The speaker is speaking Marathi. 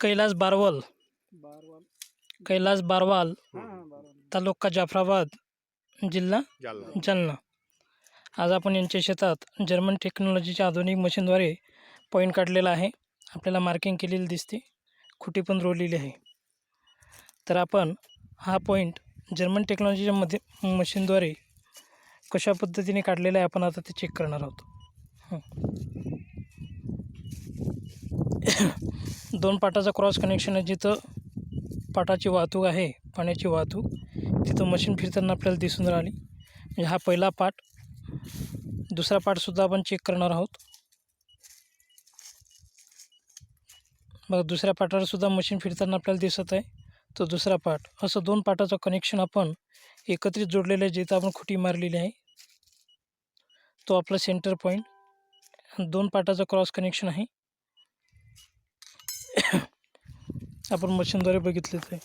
कैलास बारवल बारवाल. कैलास बारवाल हां हां बारवाल. तालुका जाफराबाद जिल्हा जालना. जालना. आज आपण यांच्या शेतात जर्मन टेक्नॉलॉजीच्या आधुनिक मशीनद्वारे पॉईंट काढलेला आहे. आपल्याला मार्किंग केलेली दिसते. खुटी पण रोवलेली आहे. तर आपण हा पॉईंट जर्मन टेक्नॉलॉजीच्या मध्ये मशीनद्वारे कशा पद्धतीने काढलेला आहे आपण आता ते चेक करणार आहोत. दोन पाटाचं क्रॉस कनेक्शन आहे जिथं पाटाची वाहतूक आहे पाण्याची वाहतूक. तिथं मशीन फिरताना आपल्याला दिसून राहिली. म्हणजे हा पहिला पार्ट दुसरा पार्टसुद्धा आपण चेक करणार आहोत. बघा दुसऱ्या पाटावरसुद्धा सुद्धा मशीन फिरताना आपल्याला दिसत आहे. तो दुसरा पार्ट असं दोन पाटाचं कनेक्शन आपण एकत्रित जोडलेलं आहे जिथं आपण खुटी मारलेली आहे. तो आपला सेंटर पॉईंट दोन पाटाचं क्रॉस कनेक्शन आहे. आपण मशीनद्वारे बघितलेच आहे.